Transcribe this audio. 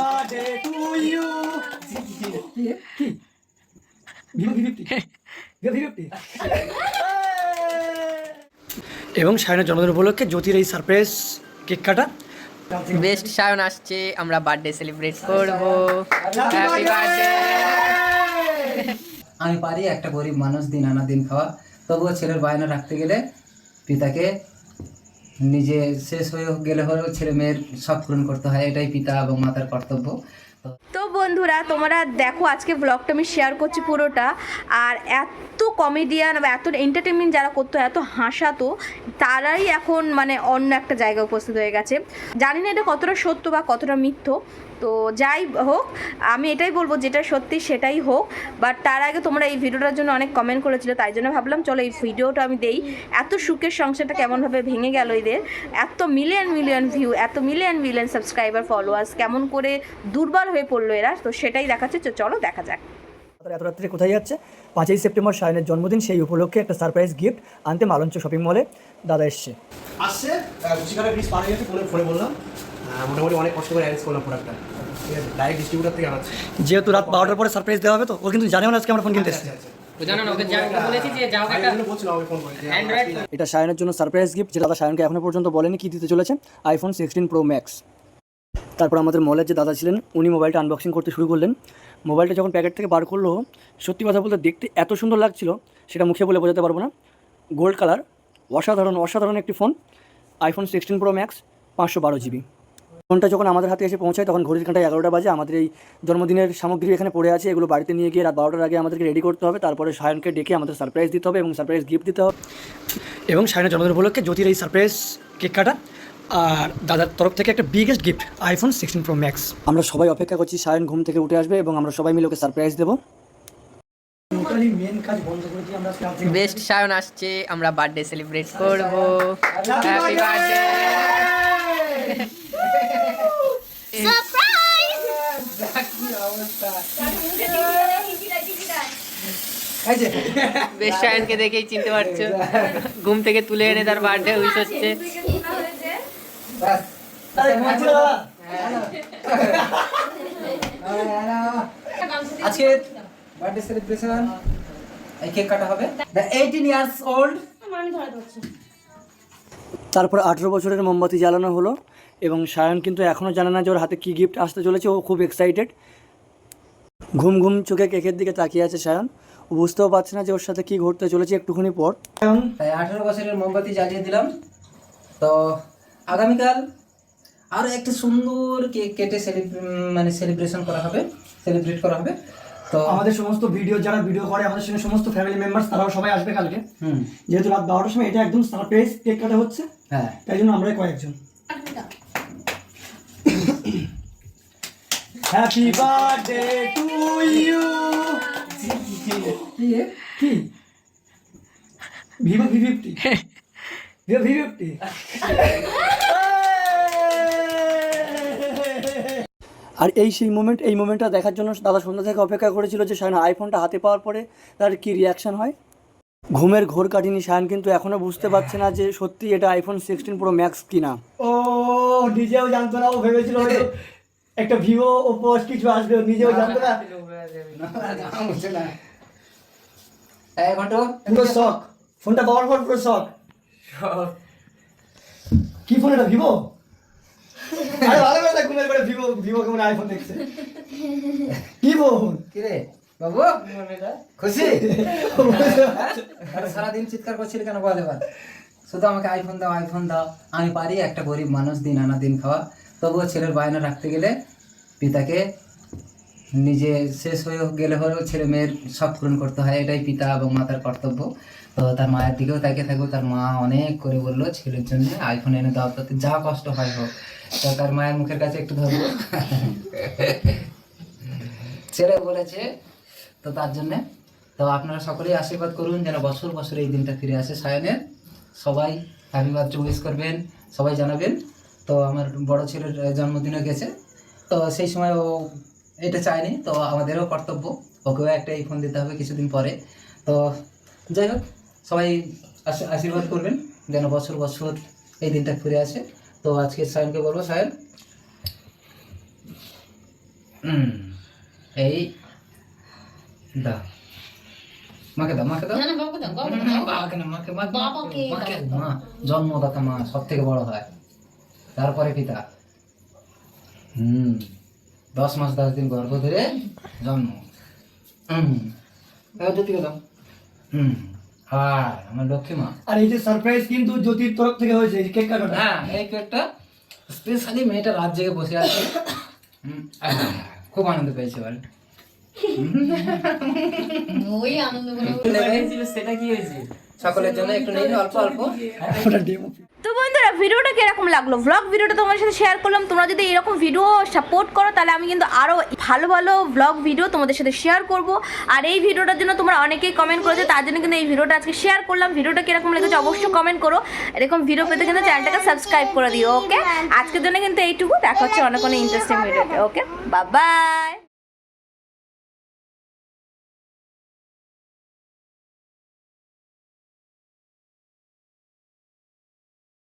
Birthday to you কি কি Vivo VV VV এবং সায়নের জন্মদিন উপলক্ষে জ্যোতির এই সারপ্রাইজ কেক কাটা। বেস্ট সায়ন আসছে আমরা বার্থডে সেলিব্রেট করব। হ্যাপি বার্থডে আমি পারি একটা গরিব মানুষ দিন আনা দিন খাওয়া। তবুও ছেলের বায়না রাখতে গেলে পিতাকে নিজে শেষ হয়ে গেলে হলেও ছেলে মেয়ের সব পূরণ করতে হয়, এটাই পিতা এবং মাতার কর্তব্য। তো বন্ধুরা, তোমরা দেখো আজকে ব্লগটা আমি শেয়ার করছি পুরোটা। আর এত কমেডিয়ান বা এত এন্টারটেনমেন্ট যারা করতো, এত হাসাতো, তারাই এখন মানে অন্য একটা জায়গায় উপস্থিত হয়ে গেছে। জানি না এটা কতটা সত্য বা কতটা মিথ্য। তো যাই হোক আমি এটাই বলব যেটা সত্যি সেটাই হোক। বাট তার আগে তোমরা এই ভিডিওটার জন্য অনেক কমেন্ট করেছিলে তাই জন্য ভাবলাম চলো এই ভিডিওটা আমি দেই। এত সুখের সংসারটা কেমনভাবে ভেঙে গেল এদের। এত মিলিয়ন মিলিয়ন ভিউ এত মিলিয়ন মিলিয়ন সাবস্ক্রাইবার ফলোয়ার্স কেমন করে দুর্বল হয়ে পড়ল এরা। তো সেটাই দেখাচ্ছে তো চলো দেখা যাক। এত রাত্রে কোথায় যাচ্ছে? পাঁচই সেপ্টেম্বর সায়নের জন্মদিন সেই উপলক্ষে একটা সারপ্রাইজ গিফট আনতে মালঞ্চ শপিং মলে দাদা এসছে। আসছে ব্রিজ গেছে ফোনে ফোনে বললাম। মোটামুটি অনেক কষ্ট করে অ্যারেঞ্জ করলাম প্রোডাক্টটা যেহেতু রাত বারোটার পরে সারপ্রাইজ দেওয়া হবে তো ও কিন্তু জানেও না আজকে আমরা ফোন কিনতে এসেছি। আচ্ছা যে অ্যান্ড্রয়েড এটা সায়নের জন্য সারপ্রাইজ গিফট যেটা দাদা সায়নকে এখনও পর্যন্ত বলেনি কি দিতে চলেছে? আইফোন সিক্সটিন প্রো ম্যাক্স তারপর আমাদের মলের যে দাদা ছিলেন উনি মোবাইলটা আনবক্সিং করতে শুরু করলেন। মোবাইলটা যখন প্যাকেট থেকে বার করল সত্যি কথা বলতে দেখতে এত সুন্দর লাগছিল সেটা মুখে বলে বোঝাতে পারব না। গোল্ড কালার অসাধারণ অসাধারণ একটি phone iPhone sixteen pro max পাঁচশো বারো জিবি ফোনটা যখন আমাদের হাতে এসে পৌঁছায় তখন ঘড়ির কাঁটায় এগারোটা বাজে। আমাদের এই জন্মদিনের সামগ্রী এখানে পড়ে আছে এগুলো বাড়িতে নিয়ে গিয়ে রাত বারোটার আগে আমাদেরকে রেডি করতে হবে। তারপরে সায়নকে ডেকে আমাদের সারপ্রাইজ দিতে হবে এবং সারপ্রাইজ গিফট দিতে হবে। এবং সায়নের জন্মদিন উপলক্ষে জ্যোতির এই সারপ্রাইজ কেক কাটা আর দাদার তরফ থেকে একটা biggest gift iPhone sixteen pro max আমরা সবাই অপেক্ষা করছি সায়ন ঘুম থেকে উঠে আসবে এবং আমরা সবাই মিলে ওকে সারপ্রাইজ দেবো। মেন কাজ বন্ধ করে দিয়ে আমরা বেস্ট সায়ন আসছে আমরা বার্থডে সেলিব্রেট করব। হ্যাপি বার্থডে বেস্ট সায়নকে দেখেই চিনতে পারছ। ঘুম থেকে তুলে এনে তার বার্থডে উইশ হচ্ছে। আজকে বার্থডে সেলিব্রেশন এই কেক কাটা হবে। দ্য এইটিন ইয়ার্স ওল্ড তারপর আঠেরো বছরের মোমবাতি জ্বালানো হলো এবং সায়ন কিন্তু এখনও জানে না যে ওর হাতে কী গিফট আসতে চলেছে, ও খুব এক্সাইটেড ঘুম ঘুম চোখে কেকের দিকে তাকিয়ে আছে সায়ন। ও বুঝতেও পারছে না যে ওর সাথে কী ঘটতে চলেছে একটুখানি পর। আঠেরো বছরের মোমবাতি জ্বালিয়ে দিলাম। তো আগামীকাল আরও একটা সুন্দর কেক কেটে সেলিব্রে মানে সেলিব্রেশন করা হবে সেলিব্রেট করা হবে। তো আমাদের সমস্ত ভিডিও যারা ভিডিও করে আমাদের সঙ্গে সমস্ত ফ্যামিলি মেম্বার তারাও সবাই আসবে কালকে। যেহেতু রাত বারোটার সময় এটা একদম সারপ্রাইজ কেক কাটা হচ্ছে হ্যাঁ। তাই জন্য আমরাই কয়েকজন। হ্যাপি বার্থডে টু ইউ কি Vivo V fifty Vivo V fifty আর এই সেই মোমেন্ট এই মোমেন্টটা দেখার জন্য দাদা সন্ধ্যা থেকে অপেক্ষা করেছিল যে সায়ন আইফোনটা হাতে পাওয়ার পরে তার কি রিয়াকশন হয়? ঘুমের ঘোর কাটিনি সায়ন কিন্তু এখনও বুঝতে পারছে না যে সত্যি এটা আইফোন সিক্সটিন প্রো ম্যাক্স কিনা। ও নিজেও জানতো না ও ভেবেছিল হয়তো একটা ভিভো ওপো কিছু আসবে নিজেও জানতো না। পুরো শখ ফোনটা পাওয়ার পর পুরো শখ কি ফোন এটা ভিভো আরে ভালো করে করে ভিভো ভিভো কেমন আইফোন দেখছে। কি ফোন কিরে, বাবু? খুশি? আরে সারাদিন চিৎকার করছিলি কেন বল এবার? শুধু আমাকে আইফোন দাও আইফোন দাও। আমি পারি একটা গরিব মানুষ দিন আনা দিন খাওয়া। তবুও ছেলের বায়না রাখতে গেলে পিতাকে নিজে শেষ হয়ে গেলে হলেও ছেলে মেয়ের সব পূরণ করতে হয়, এটাই পিতা এবং মাতার কর্তব্য। তো তার মায়ের দিকেও তাকিয়ে থাকব, তার মা অনেক করে বলল ছেলের জন্য আইফোন এনে দাও, তাতে যা কষ্ট হয় হোক। তো তার মায়ের মুখের কাছে একটু ধরবো। ছেলে বলেছে, তো তার জন্যে। তো আপনারা সকলেই আশীর্বাদ করুন, যেন বছর বছর এই দিনটা ফিরে আসে সায়নের। সবাই হ্যাপি বার্থডে করবেন, সবাই জানাবেন। তো আমার বড় ছেলের জন্মদিনও গেছে। তো সেই সময় ও এটা চাইনি তো আমাদেরও কর্তব্য। ওকেও একটা এই ফোন দিতে হবে কিছুদিন পরে। তো যাই হোক সবাই আশী- আশীর্বাদ করবেন যেন বছর বছর এই দিনটা ফিরে আসে। তো আজকে সায়নকে বলব সায়ন। এই দা মাকে দাও মাকে দাও। বাবাকে না মাকে মা মাকে মা জন্মদাতা মা সব থেকে বড় হয়। তারপরে পিতা। হুম। দশ মাস দশ দিন গর্ভ ধরে জন্ম। হুম। দাও জ্যোতিকে হুম। আর আমার লক্ষ্মী মা। আর এই যে সারপ্রাইজ কিন্তু জ্যোতির তরফ থেকে হয়েছে এই কেক কাটাটা। হ্যাঁ এই কেকটা স্পেশালি মেয়েটা রাত জেগে বসে আছে। খুব আনন্দ পেয়েছে বল সেটা কি হয়েছে? সকলের জন্য একটু নিয়ে অল্প অল্প ওটা ডেমো তো বন্ধুরা ভিডিওটা কীরকম লাগল? ভ্লগ ভিডিওটা তোমার সাথে শেয়ার করলাম। তোমরা যদি এরকম ভিডিও সাপোর্ট করো, তাহলে আমি কিন্তু আরও ভালো ভালো ভ্লগ ভিডিও তোমাদের সাথে শেয়ার করব। আর এই ভিডিওটার জন্য তোমরা অনেকেই কমেন্ট করেছ, তার জন্য কিন্তু এই ভিডিওটা আজকে শেয়ার করলাম। ভিডিওটা কীরকম লেগেছে অবশ্যই কমেন্ট করো। এরকম ভিডিও পেতে কিন্তু চ্যানেলটাকে সাবস্ক্রাইব করে দিও ওকে আজকের জন্য কিন্তু এইটুকু। দেখা হচ্ছে অনেক অনেক ইন্টারেস্টিং ভিডিওতে ওকে বাই